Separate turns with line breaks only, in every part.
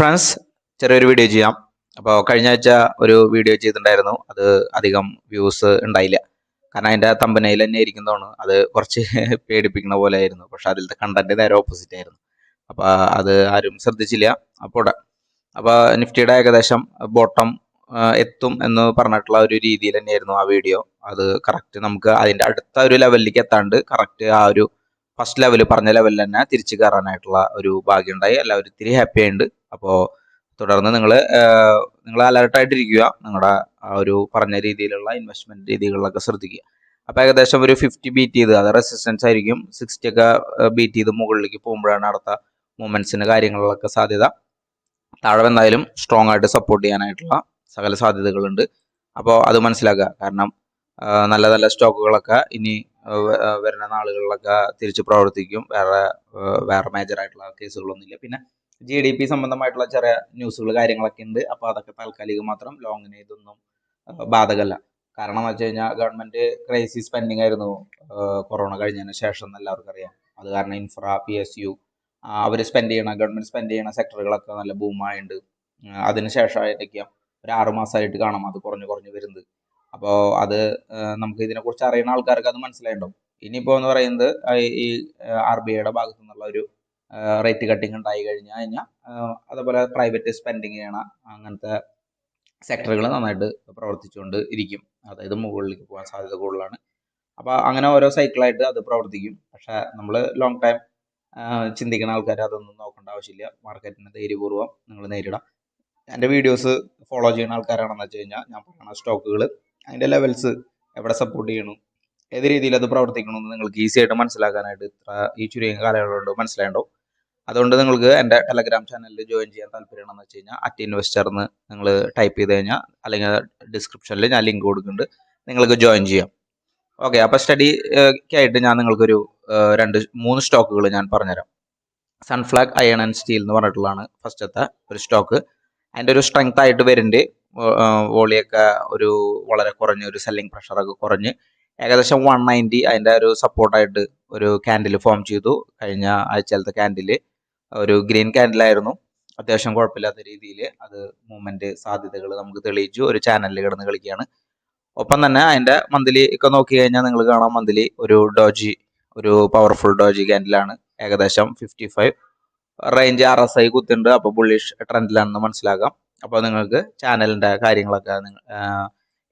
Friends ചെറിയൊരു video ചെയ്യാം. അപ്പോൾ കഴിഞ്ഞ ആഴ്ച ഒരു വീഡിയോ ചെയ്തിട്ടുണ്ടായിരുന്നു. അത് അധികം വ്യൂസ് ഉണ്ടായില്ല. കാരണം അതിന്റെ തമ്പനയിൽ തന്നെ ഇരിക്കുന്നതാണ്. അത് കുറച്ച് പേടിപ്പിക്കുന്ന പോലെ ആയിരുന്നു പക്ഷെ അതിലത്തെ കണ്ടന്റ് നേരെ ഓപ്പോസിറ്റ് ആയിരുന്നു. അപ്പോൾ അത് ആരും ശ്രദ്ധിച്ചില്ല. അപ്പോൾ അപ്പോൾ നിഫ്റ്റിയുടെ ഏകദേശം ബോട്ടം എത്തും എന്ന് പറഞ്ഞിട്ടുള്ള ഒരു രീതിയിൽ തന്നെയായിരുന്നു ആ വീഡിയോ അത് കറക്റ്റ് നമുക്ക് അതിന്റെ അടുത്ത ഒരു ലെവലിലേക്ക് എത്താണ്ട് കറക്റ്റ് ആ ഒരു ഫസ്റ്റ് ലെവൽ പറഞ്ഞ ലെവലിൽ തന്നെ തിരിച്ചു കയറാനായിട്ടുള്ള ഒരു ഭാഗ്യം ഉണ്ടായി എല്ലാവരും ഇത്തിരി ഹാപ്പി ആയിട്ടുണ്ട് അപ്പോൾ തുടർന്ന് നിങ്ങൾ നിങ്ങൾ അലർട്ടായിട്ടിരിക്കുക നിങ്ങളുടെ ആ ഒരു പറഞ്ഞ രീതിയിലുള്ള ഇൻവെസ്റ്റ്മെന്റ് രീതികളിലൊക്കെ ശ്രദ്ധിക്കുക. അപ്പോൾ ഏകദേശം ഒരു ഫിഫ്റ്റി ബീറ്റ് ചെയ്ത് അത് റെസിസ്റ്റൻസ് ആയിരിക്കും. സിക്സ്റ്റി ഒക്കെ ബീറ്റ് ചെയ്ത് മുകളിലേക്ക് പോകുമ്പോഴാണ് അടുത്ത മൂമെന്റ്സിന് കാര്യങ്ങളിലൊക്കെ സാധ്യത. താഴെ എന്തായാലും സ്ട്രോങ് ആയിട്ട് സപ്പോർട്ട് ചെയ്യാനായിട്ടുള്ള സകല സാധ്യതകളുണ്ട്. അപ്പോൾ അത് മനസ്സിലാക്കുക. കാരണം നല്ല നല്ല സ്റ്റോക്കുകളൊക്കെ ഇനി വരുന്ന നാളുകളിലൊക്കെ തിരിച്ച് പ്രവർത്തിക്കും. വേറെ വേറെ മേജർ ആയിട്ടുള്ള കേസുകളൊന്നുമില്ല പിന്നെ ജി ഡി പി സംബന്ധമായിട്ടുള്ള ചെറിയ ന്യൂസുകൾ കാര്യങ്ങളൊക്കെ ഉണ്ട്. അപ്പോൾ അതൊക്കെ താൽക്കാലികം മാത്രം ലോങ്ങിന് ഇതൊന്നും ബാധകമല്ല. കാരണം എന്ന് വെച്ച് കഴിഞ്ഞാൽ ഗവൺമെന്റ് ക്രൈസിസ് സ്പെൻഡിങ് ആയിരുന്നു. കൊറോണ കഴിഞ്ഞതിന് ശേഷം എന്ന് എല്ലാവർക്കും അറിയാം. അത് കാരണം ഇൻഫ്ര പി എസ് യു അവർ സ്പെൻഡ് ചെയ്യണ ഗവൺമെന്റ് സ്പെൻഡ് ചെയ്യണ സെക്ടറുകളൊക്കെ നല്ല ബൂമായുണ്ട് അതിന് ശേഷമായിട്ടൊക്കെയാണ് ഒരു ആറുമാസമായിട്ട് കാണാം അത് കുറഞ്ഞു കുറഞ്ഞു വരുന്നത്. അപ്പോൾ അത് നമുക്ക് ഇതിനെക്കുറിച്ച് അറിയുന്ന ആൾക്കാർക്ക് അത് മനസ്സിലായിട്ടുണ്ടാവും. ഇനിയിപ്പോൾ എന്ന് പറയുന്നത് ഈ ആർ ബി ഐയുടെ ഭാഗത്തു നിന്നുള്ള ഒരു റേറ്റ് കട്ടിങ് ഉണ്ടായി കഴിഞ്ഞു കഴിഞ്ഞാൽ അതേപോലെ പ്രൈവറ്റ് സ്പെൻഡിങ് ചെയ്യണ അങ്ങനത്തെ സെക്ടറുകൾ നന്നായിട്ട് പ്രവർത്തിച്ചുകൊണ്ട് ഇരിക്കും. അതായത് മുകളിലേക്ക് പോകാൻ സാധ്യത കൂടുതലാണ്. അപ്പോൾ അങ്ങനെ ഓരോ സൈക്കിളായിട്ട് അത് പ്രവർത്തിക്കും. പക്ഷേ നമ്മൾ ലോങ് ടൈം ചിന്തിക്കുന്ന ആൾക്കാർ അതൊന്നും നോക്കേണ്ട ആവശ്യമില്ല. മാർക്കറ്റിന് ധൈര്യപൂർവം നിങ്ങൾ നേരിടാം. എന്റെ വീഡിയോസ് ഫോളോ ചെയ്യുന്ന ആൾക്കാരാണെന്ന് വെച്ച് കഴിഞ്ഞാൽ ഞാൻ പറയുന്ന സ്റ്റോക്കുകൾ അതിന്റെ ലെവൽസ് എവിടെ സപ്പോർട്ട് ചെയ്യണം? ഏത് രീതിയിൽ അത് പ്രവർത്തിക്കണമെന്ന് നിങ്ങൾക്ക് ഈസി ആയിട്ട് മനസ്സിലാക്കാനായിട്ട് ഇത്ര ഈ ചുരുങ്ങിയ കാലയളവ് കൊണ്ട് അതുകൊണ്ട് നിങ്ങൾക്ക് എന്റെ ടെലഗ്രാം ചാനലിൽ ജോയിൻ ചെയ്യാൻ താല്പര്യമാണെന്ന് വെച്ച് കഴിഞ്ഞാൽ അറ്റ് ഇൻവെസ്റ്റർ എന്ന് നിങ്ങൾ ടൈപ്പ് ചെയ്ത് കഴിഞ്ഞാൽ അല്ലെങ്കിൽ ഡിസ്ക്രിപ്ഷനിൽ ഞാൻ ലിങ്ക് കൊടുക്കുന്നുണ്ട് നിങ്ങൾക്ക് ജോയിൻ ചെയ്യാം. ഓക്കെ അപ്പോൾ സ്റ്റഡിക്കായിട്ട് ഞാൻ നിങ്ങൾക്കൊരു രണ്ട് മൂന്ന് സ്റ്റോക്കുകൾ ഞാൻ പറഞ്ഞുതരാം. സൺഫ്ലാഗ് അയൺ ആൻഡ് സ്റ്റീൽ എന്ന് പറഞ്ഞിട്ടുള്ളതാണ് ഫസ്റ്റത്തെ ഒരു സ്റ്റോക്ക് അതിന്റെ ഒരു സ്ട്രെങ്ത് ആയിട്ട് വരുന്നുണ്ട്. വോളിയൊക്കെ ഒരു വളരെ കുറഞ്ഞ ഒരു സെല്ലിംഗ് പ്രഷറൊക്കെ കുറഞ്ഞ് ഏകദേശം വൺ നയന്റി അതിന്റെ ഒരു സപ്പോർട്ടായിട്ട് ഒരു ക്യാൻഡിൽ ഫോം ചെയ്തു. കഴിഞ്ഞ ആഴ്ചയിലത്തെ ക്യാൻഡിൽ ഒരു ഗ്രീൻ ക്യാൻഡിലായിരുന്നു അത്യാവശ്യം കുഴപ്പമില്ലാത്ത രീതിയിൽ അത് മൂവ്മെന്റ് സാധ്യതകൾ നമുക്ക് തെളിയിച്ചു. ഒരു ചാനലിൽ കിടന്ന് കളിക്കുകയാണ്. ഒപ്പം തന്നെ അതിന്റെ മന്ത്ലി ഒക്കെ നോക്കി കഴിഞ്ഞാൽ നിങ്ങൾ കാണാം മന്ത്ലി ഒരു ഡോജി ഒരു പവർഫുൾ ഡോജി ക്യാൻഡിലാണ് ഏകദേശം fifty five range R S I കുത്തുണ്ട് അപ്പോൾ ബുള്ളിഷ് ട്രെൻഡിലാണെന്ന് മനസ്സിലാക്കാം അപ്പോൾ നിങ്ങൾക്ക് ചാനലിന്റെ കാര്യങ്ങളൊക്കെ നിങ്ങൾ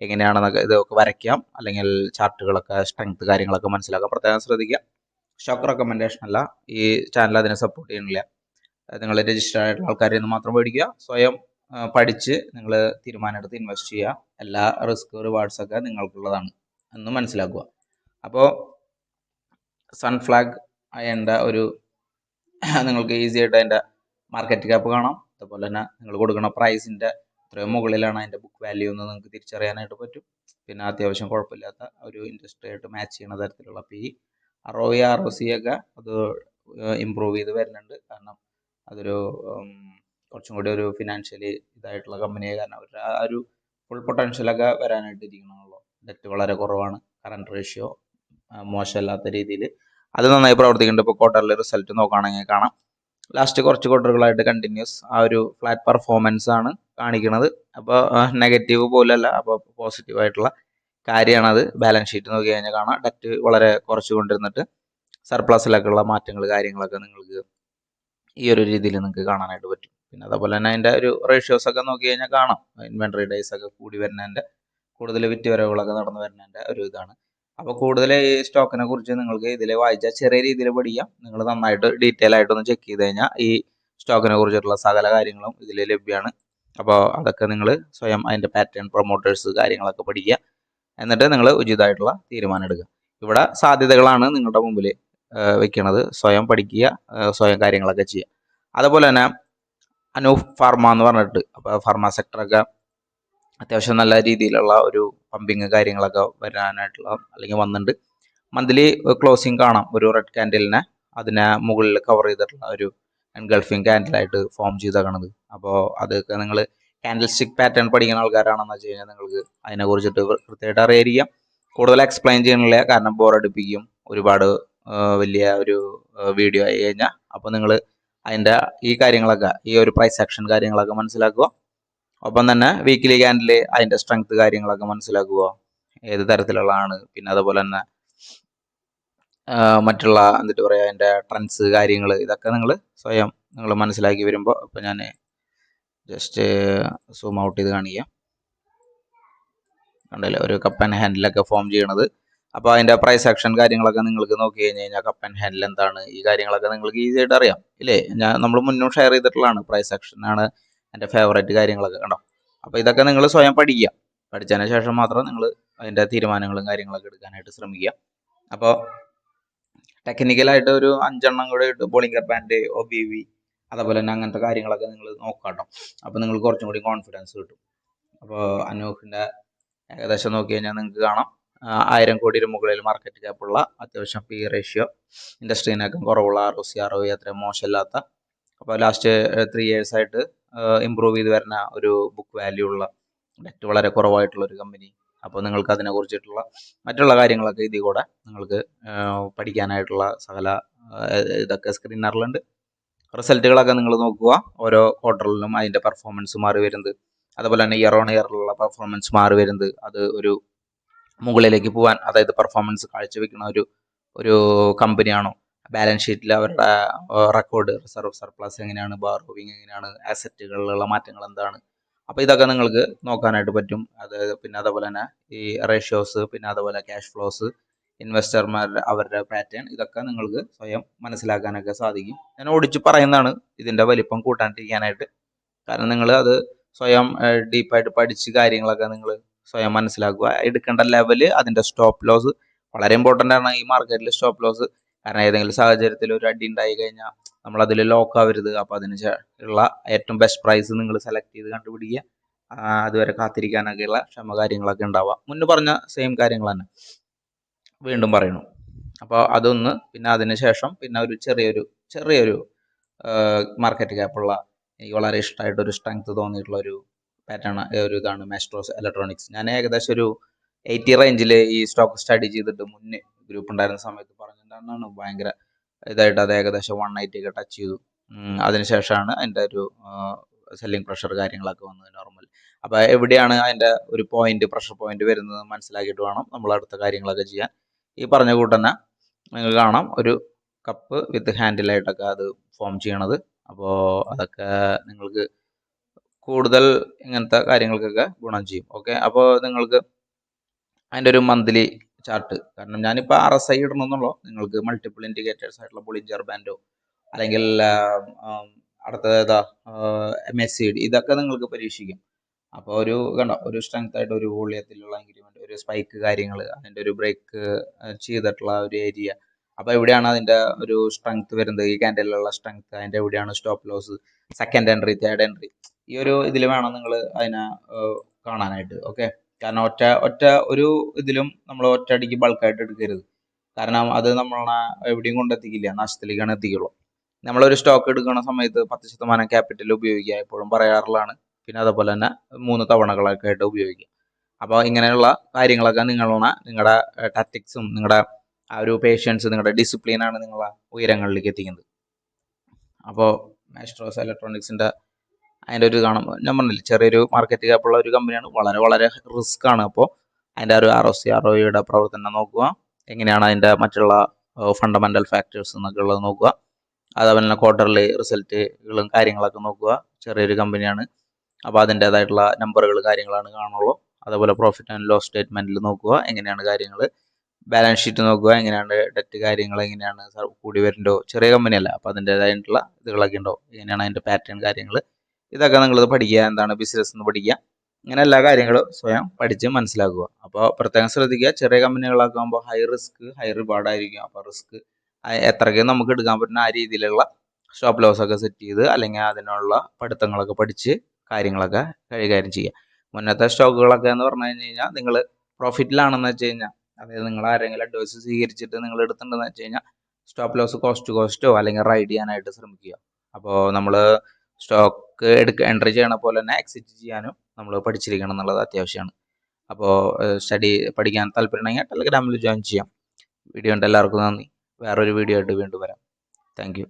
എങ്ങനെയാണെന്നൊക്കെ ഇതൊക്കെ വരയ്ക്കാം. അല്ലെങ്കിൽ ചാർട്ടുകളൊക്കെ സ്ട്രെങ്ത് കാര്യങ്ങളൊക്കെ മനസ്സിലാക്കാം പ്രത്യേകം ശ്രദ്ധിക്കുക. ഷോക്ക് റെക്കമെൻഡേഷൻ അല്ല. ഈ ചാനൽ അതിനെ സപ്പോർട്ട് ചെയ്യുന്നില്ല. നിങ്ങൾ രജിസ്റ്റർ ആയിട്ടുള്ള ആൾക്കാരിൽ നിന്ന് മാത്രം മേടിക്കുക. സ്വയം പഠിച്ച് നിങ്ങൾ തീരുമാനമെടുത്ത് ഇൻവെസ്റ്റ് ചെയ്യുക. എല്ലാ റിസ്ക് റിവാർഡ്സൊക്കെ നിങ്ങൾക്കുള്ളതാണ് എന്ന് മനസ്സിലാക്കുക. അപ്പോൾ സൺഫ്ലാഗ് അയണ്ട ഒരു നിങ്ങൾക്ക് ഈസി ആയിട്ട് അതിന്റെ മാർക്കറ്റ് ക്യാപ്പ് കാണാം. അതുപോലെ തന്നെ നിങ്ങൾ കൊടുക്കുന്ന പ്രൈസിന്റെ എത്രയോ മുകളിലാണ് അതിന്റെ ബുക്ക് വാല്യൂ എന്ന് നിങ്ങൾക്ക് തിരിച്ചറിയാനായിട്ട് പറ്റും. പിന്നെ അത്യാവശ്യം കുഴപ്പമില്ലാത്ത ഒരു ഇൻഡസ്ട്രി ആയിട്ട് മാച്ച് ചെയ്യുന്ന തരത്തിലുള്ള P R O R O C ഒക്കെ അത് ഇമ്പ്രൂവ് ചെയ്ത് വരുന്നുണ്ട്. കാരണം അതൊരു കുറച്ചും കൂടി ഒരു ഫിനാൻഷ്യലി ഇതായിട്ടുള്ള കമ്പനിയെ കാരണം അവരുടെ ആ ഒരു ഫുൾ പൊട്ടൻഷ്യലൊക്കെ വരാനായിട്ട് ഇരിക്കണമല്ലോ ഡെറ്റ് വളരെ കുറവാണ്. കറണ്ട് റേഷ്യോ മോശമല്ലാത്ത രീതിയിൽ. അത് നന്നായി പ്രവർത്തിക്കുന്നുണ്ട്. ഇപ്പോൾ ക്വാർട്ടറിലെ റിസൾട്ട് നോക്കുകയാണെങ്കിൽ കാണാം. ലാസ്റ്റ് കുറച്ച് ക്വാർട്ടറുകളായിട്ട് കണ്ടിന്യൂസ് ആ ഒരു ഫ്ലാറ്റ് പെർഫോമൻസ് ആണ് കാണിക്കുന്നത് അപ്പോൾ നെഗറ്റീവ് പോലല്ല അപ്പോൾ പോസിറ്റീവ് ആയിട്ടുള്ള കാര്യമാണത് ബാലൻസ് ഷീറ്റ് നോക്കി കഴിഞ്ഞാൽ കാണാം. ഡെറ്റ് വളരെ കുറച്ച് കൊണ്ടിരുന്നിട്ട് സർപ്ലസിലൊക്കെയുള്ള മാറ്റങ്ങൾ കാര്യങ്ങളൊക്കെ നിങ്ങൾക്ക് ഈ ഒരു രീതിയിൽ നിങ്ങൾക്ക് കാണാനായിട്ട് പറ്റും. പിന്നെ അതേപോലെ തന്നെ അതിന്റെ ഒരു റേഷ്യോസ് ഒക്കെ നോക്കി കഴിഞ്ഞാൽ കാണാം. ഇൻവെൻട്രി ഡേയ്സ് ഒക്കെ കൂടി വരുന്നതിന്റെ കൂടുതൽ വിറ്റ് വരവുകളൊക്കെ നടന്നു വരുന്നതിന്റെ ഒരു ഇതാണ്. അപ്പോൾ കൂടുതൽ ഈ സ്റ്റോക്കിനെ കുറിച്ച് നിങ്ങൾക്ക് ഇതിൽ വായിച്ചാൽ ചെറിയ രീതിയിൽ പഠിക്കാം. നിങ്ങൾ നന്നായിട്ട് ഡീറ്റെയിൽ ആയിട്ടൊന്ന് ചെക്ക് ചെയ്ത് കഴിഞ്ഞാൽ ഈ സ്റ്റോക്കിനെ കുറിച്ചിട്ടുള്ള സകല കാര്യങ്ങളും ഇതിൽ ലഭ്യമാണ് അപ്പോൾ അതൊക്കെ നിങ്ങൾ സ്വയം അതിന്റെ പാറ്റേൺ പ്രൊമോട്ടേഴ്സ് കാര്യങ്ങളൊക്കെ പഠിക്കുക. എന്നിട്ട് നിങ്ങൾ ഉചിതമായിട്ടുള്ള തീരുമാനം എടുക്കുക. ഇവിടെ സാധ്യതകളാണ് നിങ്ങളുടെ മുമ്പിൽ വെക്കുന്നത് സ്വയം പഠിക്കുക സ്വയം കാര്യങ്ങളൊക്കെ ചെയ്യുക. അതുപോലെ തന്നെ അനൂഫ് ഫാർമ എന്ന് പറഞ്ഞിട്ട് അപ്പോൾ ഫാർമ സെക്ടറൊക്കെ അത്യാവശ്യം നല്ല രീതിയിലുള്ള ഒരു പമ്പിങ് കാര്യങ്ങളൊക്കെ വരാനായിട്ടുള്ള അല്ലെങ്കിൽ വന്നിട്ടുണ്ട് മന്ത്ലി ക്ലോസിങ് കാണാം. ഒരു റെഡ് ക്യാൻഡിലിനെ അതിനെ മുകളിൽ കവർ ചെയ്തിട്ടുള്ള ഒരു എൻഗൾഫിങ് ക്യാൻഡിലായിട്ട് ഫോം ചെയ്തേക്കണത്. അപ്പോൾ അതൊക്കെ നിങ്ങൾ ക്യാൻഡിൽ സ്റ്റിക് പാറ്റേൺ പഠിക്കുന്ന ആൾക്കാരാണെന്ന് വെച്ച് കഴിഞ്ഞാൽ നിങ്ങൾക്ക് അതിനെ കുറിച്ചിട്ട് കൃത്യമായിട്ട് അറിയായിരിക്കാം. കൂടുതൽ എക്സ്പ്ലെയിൻ ചെയ്യണില്ല കാരണം ബോറടിപ്പിക്കും ഒരുപാട് വലിയ ഒരു വീഡിയോ ആയി കഴിഞ്ഞാൽ. അപ്പോൾ നിങ്ങൾ അതിന്റെ ഈ കാര്യങ്ങളൊക്കെ ഈ ഒരു പ്രൈസ് ആക്ഷൻ കാര്യങ്ങളൊക്കെ മനസ്സിലാക്കുക. ഒപ്പം തന്നെ വീക്കിലി ക്യാൻഡിൽ അതിന്റെ സ്ട്രെങ്ത് കാര്യങ്ങളൊക്കെ മനസ്സിലാക്കുക. ഏത് തരത്തിലുള്ളതാണ്? പിന്നെ അതുപോലെ തന്നെ മറ്റുള്ള എന്നിട്ട് പറയാ അതിന്റെ ട്രെൻഡ്സ് കാര്യങ്ങൾ ഇതൊക്കെ നിങ്ങൾ സ്വയം നിങ്ങൾ മനസ്സിലാക്കി വരുമ്പോൾ ഇപ്പം ഞാൻ ജസ്റ്റ് സൂം ഔട്ട് ചെയ്ത് കാണിക്കാം. കണ്ടല്ലേ? ഒരു കപ്പ് ആൻഡ് ഹാൻഡിലൊക്കെ ഫോം ചെയ്യണത്. അപ്പോൾ അതിന്റെ പ്രൈസ് ആക്ഷൻ കാര്യങ്ങളൊക്കെ നിങ്ങൾക്ക് നോക്കി കഴിഞ്ഞ് കഴിഞ്ഞാൽ കപ്പ് ആൻഡ് ഹാൻഡിൽ എന്താണ്? ഈ കാര്യങ്ങളൊക്കെ നിങ്ങൾക്ക് ഈസി ആയിട്ട് അറിയാം. ഇല്ലേ? ഞാൻ നമ്മൾ മുന്നും ഷെയർ ചെയ്തിട്ടുള്ളതാണ് പ്രൈസ് ആക്ഷൻ ആണ്. എന്റെ ഫേവറേറ്റ് കാര്യങ്ങളൊക്കെ കണ്ടോ? അപ്പോൾ ഇതൊക്കെ നിങ്ങൾ സ്വയം പഠിക്കുക. പഠിച്ചതിന് ശേഷം മാത്രം നിങ്ങൾ അതിന്റെ തീരുമാനങ്ങളും കാര്യങ്ങളൊക്കെ എടുക്കാനായിട്ട് ശ്രമിക്കുക. അപ്പോൾ ടെക്നിക്കലായിട്ട് ഒരു അഞ്ചെണ്ണം കൂടെ ഇട്ട് Bollinger band O B V അതേപോലെ തന്നെ അങ്ങനത്തെ കാര്യങ്ങളൊക്കെ നിങ്ങൾ നോക്കാട്ടോ അപ്പോൾ നിങ്ങൾക്ക് കുറച്ചും കൂടി കോൺഫിഡൻസ് കിട്ടും. അപ്പോൾ അനൂഖിന്റെ ഏകദേശം നോക്കി കഴിഞ്ഞാൽ നിങ്ങൾക്ക് കാണാം. ആയിരം കോടിയുടെ മുകളിൽ മാർക്കറ്റ് ക്യാപ്പുള്ള അത്യാവശ്യം പി റേഷ്യോ ഇൻഡസ്ട്രീനൊക്കെ കുറവുള്ള R O C R O അത്രയും മോശമില്ലാത്ത അപ്പോൾ ലാസ്റ്റ് ത്രീ ഇയേഴ്സ് ആയിട്ട് ഇമ്പ്രൂവ് ചെയ്ത് വരുന്ന ഒരു ബുക്ക് വാല്യൂ ഉള്ള ഡെറ്റ് വളരെ കുറവായിട്ടുള്ള ഒരു കമ്പനി അപ്പോൾ നിങ്ങൾക്ക് അതിനെ കുറിച്ചിട്ടുള്ള മറ്റുള്ള കാര്യങ്ങളൊക്കെ ഇതിൽ കൂടെ നിങ്ങൾക്ക് പഠിക്കാനായിട്ടുള്ള സകല ഇതൊക്കെ സ്ക്രീനറിലുണ്ട് റിസൾട്ടുകളൊക്കെ നിങ്ങൾ നോക്കുക. ഓരോ ക്വാർട്ടറിലും അതിന്റെ പെർഫോമൻസ് മാറി വരുന്നത്. അതുപോലെ തന്നെ ഇയർ ഓൺ ഇയറിലുള്ള പെർഫോമൻസ് മാറി വരുന്നത്. അത് ഒരു മുകളിലേക്ക് പോകാൻ അതായത് പെർഫോമൻസ് കാഴ്ചവെക്കുന്ന ഒരു ഒരു കമ്പനിയാണോ ബാലൻസ് ഷീറ്റിൽ അവരുടെ റെക്കോർഡ് റിസർവ് സർപ്ലസ് എങ്ങനെയാണ് ബാറോവിങ് എങ്ങനെയാണ് ആസറ്റുകളിലുള്ള മാറ്റങ്ങൾ എന്താണ്. അപ്പോൾ ഇതൊക്കെ നിങ്ങൾക്ക് നോക്കാനായിട്ട് പറ്റും. അത് പിന്നെ അതുപോലെ തന്നെ ഈ റേഷ്യോസ് പിന്നെ അതുപോലെ ക്യാഷ് ഫ്ലോസ് ഇൻവെസ്റ്റർമാരുടെ അവരുടെ പാറ്റേൺ ഇതൊക്കെ നിങ്ങൾക്ക് സ്വയം മനസ്സിലാക്കാനൊക്കെ സാധിക്കും. ഞാൻ ഓടിച്ച് പറയുന്നതാണ് ഇതിന്റെ വലിപ്പം കൂട്ടാണ്ടിരിക്കാനായിട്ട്. കാരണം നിങ്ങൾ അത് സ്വയം ഡീപ്പായിട്ട് പഠിച്ച് കാര്യങ്ങളൊക്കെ നിങ്ങൾ സ്വയം മനസ്സിലാക്കുക. എടുക്കേണ്ട ലെവൽ അതിന്റെ സ്റ്റോപ്പ് ലോസ് വളരെ ഇമ്പോർട്ടന്റ് ആണ് ഈ മാർക്കറ്റിൽ സ്റ്റോപ്പ് ലോസ് കാരണം ഏതെങ്കിലും സാഹചര്യത്തിൽ ഒരു അടി ഉണ്ടായി കഴിഞ്ഞാൽ നമ്മൾ അതിൽ ലോക്ക് ആവരുത്. അപ്പോൾ അതിന് ഉള്ള ഏറ്റവും ബെസ്റ്റ് പ്രൈസ് നിങ്ങൾ സെലക്ട് ചെയ്ത് കണ്ടുപിടിക്കുക. അതുവരെ കാത്തിരിക്കാനൊക്കെയുള്ള ക്ഷമ കാര്യങ്ങളൊക്കെ ഉണ്ടാവുക മുന്നേ പറഞ്ഞ സെയിം കാര്യങ്ങൾ തന്നെ. വീണ്ടും പറയണു അപ്പോൾ അതൊന്ന് പിന്നെ അതിനുശേഷം പിന്നെ ഒരു ചെറിയൊരു ചെറിയൊരു മാർക്കറ്റ് ക്യാപ്പുള്ള എനിക്ക് വളരെ ഇഷ്ടമായിട്ട് ഒരു സ്ട്രെങ്ത് തോന്നിയിട്ടുള്ള ഒരു പാറ്റേൺ ഒരു ഇതാണ് മാസ്ട്രോസ് ഇലക്ട്രോണിക്സ് ഞാൻ ഏകദേശം ഒരു എയ്റ്റി റേഞ്ചിൽ ഈ സ്റ്റോക്ക് സ്റ്റഡി ചെയ്തിട്ട് മുന്നേ ഗ്രൂപ്പ് ഉണ്ടായിരുന്ന സമയത്ത് പറഞ്ഞിട്ടുണ്ടാണ് ഭയങ്കര ഇതായിട്ട് അത് ഏകദേശം വൺ എയ്റ്റി ഒക്കെ ടച്ച് ചെയ്തു. അതിനുശേഷമാണ് അതിന്റെ ഒരു സെല്ലിംഗ് പ്രഷർ കാര്യങ്ങളൊക്കെ വന്നത് നോർമൽ അപ്പോൾ എവിടെയാണ് അതിന്റെ ഒരു പോയിന്റ് പ്രഷർ പോയിന്റ് വരുന്നത് മനസ്സിലാക്കിയിട്ട് വേണം നമ്മൾ അടുത്ത കാര്യങ്ങളൊക്കെ ചെയ്യാൻ. ഈ പറഞ്ഞ കൂട്ടന്നെ നിങ്ങൾക്ക് കാണാം. ഒരു കപ്പ് വിത്ത് ഹാൻഡിലായിട്ടൊക്കെ അത് ഫോം ചെയ്യണത്. അപ്പോൾ അതൊക്കെ നിങ്ങൾക്ക് കൂടുതൽ ഇങ്ങനത്തെ കാര്യങ്ങൾക്കൊക്കെ ഗുണം ചെയ്യും. ഓക്കെ അപ്പോൾ നിങ്ങൾക്ക് അതിന്റെ ഒരു മന്ത്ലി ചാർട്ട്. കാരണം ഞാനിപ്പോൾ ആർ എസ് ഐ ഇടണമെന്നുള്ളൂ? നിങ്ങൾക്ക് മൾട്ടിപ്പിൾ ഇൻഡിക്കേറ്റേഴ്സ് ആയിട്ടുള്ള ബുളിഞ്ചർ ബാൻഡോ അല്ലെങ്കിൽ അടുത്തത് എം എസ് സി ഡി ഇതൊക്കെ നിങ്ങൾക്ക് പരീക്ഷിക്കാം. അപ്പോൾ ഒരു കണ്ടോ? ഒരു സ്ട്രെങ്ത് ആയിട്ട് ഒരു വോളിയത്തിലുള്ള ഇൻക്രിമെന്റ് ഒരു സ്പൈക്ക് കാര്യങ്ങൾ അതിന്റെ ഒരു ബ്രേക്ക് ചെയ്തിട്ടുള്ള ഒരു ഏരിയ അപ്പോൾ എവിടെയാണ് അതിന്റെ ഒരു സ്ട്രെങ്ത് വരുന്നത്. ഈ ക്യാൻഡലിലുള്ള സ്ട്രെങ്ത് അതിന്റെ എവിടെയാണ് stop loss second entry third entry ഈ ഒരു ഇതിൽ വേണം നിങ്ങൾ അതിനെ കാണാനായിട്ട്. ഓക്കെ കാരണം ഒറ്റ ഒറ്റ ഒരു ഇതിലും നമ്മൾ ഒറ്റയടിക്ക് ബൾക്കായിട്ട് എടുക്കരുത്. കാരണം അത് നമ്മളെ എവിടെയും കൊണ്ടെത്തിക്കില്ല. നാശത്തിലേക്കാണ് എത്തിക്കുള്ളൂ. നമ്മളൊരു സ്റ്റോക്ക് എടുക്കുന്ന സമയത്ത് പത്ത് ശതമാനം ക്യാപിറ്റൽ ഉപയോഗിക്കുക എപ്പോഴും പറയാറുള്ളതാണ്. പിന്നെ അതുപോലെ തന്നെ മൂന്ന് തവണകളൊക്കെ ആയിട്ട് ഉപയോഗിക്കുക. അപ്പോൾ ഇങ്ങനെയുള്ള കാര്യങ്ങളൊക്കെ നിങ്ങളാണ് നിങ്ങളുടെ ടാറ്റിക്സും നിങ്ങളുടെ ആ ഒരു പേഷ്യൻസ് നിങ്ങളുടെ ഡിസിപ്ലിനാണ് നിങ്ങളെ ഉയരങ്ങളിലേക്ക് എത്തിക്കുന്നത്. അപ്പോൾ മാസ്ട്രോസ് ഇലക്ട്രോണിക്സിന്റെ അതിന്റെ ഒരു കാണും. ഞാൻ പറഞ്ഞില്ല ചെറിയൊരു മാർക്കറ്റ് ക്യാപ്പുള്ള ഒരു കമ്പനിയാണ് വളരെ വളരെ റിസ്ക് ആണ്. അപ്പോൾ അതിന്റെ ഒരു R O C R O ഇയുടെ പ്രവർത്തനം നോക്കുക. എങ്ങനെയാണ് അതിന്റെ മറ്റുള്ള ഫണ്ടമെന്റൽ ഫാക്ടേഴ്സ് എന്നൊക്കെ ഉള്ളത് നോക്കുക. അതേപോലെ ക്വാർട്ടർലി റിസൾട്ടുകളും കാര്യങ്ങളൊക്കെ നോക്കുക. ചെറിയൊരു കമ്പനിയാണ് അപ്പോൾ അതിന്റേതായിട്ടുള്ള നമ്പറുകൾ കാര്യങ്ങളാണ് കാണുള്ളൂ. അതേപോലെ പ്രോഫിറ്റ് ആൻഡ് ലോസ് സ്റ്റേറ്റ്മെന്റിൽ നോക്കുക. എങ്ങനെയാണ് കാര്യങ്ങൾ ബാലൻസ് ഷീറ്റ് നോക്കുക. എങ്ങനെയാണ് ഡെറ്റ് കാര്യങ്ങൾ എങ്ങനെയാണ് കൂടി വരുന്നുണ്ടോ ചെറിയ കമ്പനിയല്ല അപ്പോൾ അതിന്റേതായിട്ടുള്ള ഇതുകളൊക്കെ ഉണ്ടോ? എങ്ങനെയാണ് അതിന്റെ പാറ്റേൺ കാര്യങ്ങൾ ഇതൊക്കെ നിങ്ങളിത് പഠിക്കുക എന്താണ് ബിസിനസ് എന്ന് പഠിക്കുക ഇങ്ങനെ എല്ലാ കാര്യങ്ങളും സ്വയം പഠിച്ച് മനസ്സിലാക്കുക. അപ്പോൾ പ്രത്യേകം ശ്രദ്ധിക്കുക ചെറിയ കമ്പനികളൊക്കെ ആകുമ്പോൾ ഹൈ റിസ്ക് ഹൈ റിവാർഡ് ആയിരിക്കും. അപ്പോൾ റിസ്ക് എത്രയ്ക്ക് നമുക്ക് എടുക്കാൻ പറ്റുന്ന ആ രീതിയിലുള്ള സ്റ്റോപ്പ് ലോസ് ഒക്കെ സെറ്റ് ചെയ്ത് അല്ലെങ്കിൽ അതിനുള്ള പഠിത്തങ്ങളൊക്കെ പഠിച്ച് കാര്യങ്ങളൊക്കെ കൈകാര്യം ചെയ്യുക. മുന്നത്തെ സ്റ്റോക്കുകളൊക്കെ എന്ന് പറഞ്ഞു കഴിഞ്ഞ് കഴിഞ്ഞാൽ നിങ്ങൾ പ്രോഫിറ്റിലാണെന്ന് വെച്ച് കഴിഞ്ഞാൽ അതായത് നിങ്ങൾ ആരെങ്കിലും അഡ്വൈസ് സ്വീകരിച്ചിട്ട് നിങ്ങൾ എടുത്തിട്ടുണ്ടെന്ന് വെച്ച് കഴിഞ്ഞാൽ സ്റ്റോപ്പ് ലോസ് കോസ്റ്റ് കോസ്റ്റോ അല്ലെങ്കിൽ റൈഡ് ചെയ്യാനായിട്ട് ശ്രമിക്കുക. അപ്പോൾ നമ്മൾ സ്റ്റോക്ക് എടുക്ക എൻട്രി ചെയ്യണ പോലെ തന്നെ എക്സിറ്റ് ചെയ്യാനും നമ്മൾ പഠിച്ചിരിക്കണം എന്നുള്ളത് അത്യാവശ്യമാണ്. അപ്പോൾ സ്റ്റഡി പഠിക്കാൻ താല്പര്യമുണ്ടെങ്കിൽ ടെലഗ്രാമിൽ ജോയിൻ ചെയ്യാം. വീഡിയോ ഉണ്ട് എല്ലാവർക്കും നന്ദി. വേറൊരു വീഡിയോ ആയിട്ട് വീണ്ടും വരാം. താങ്ക്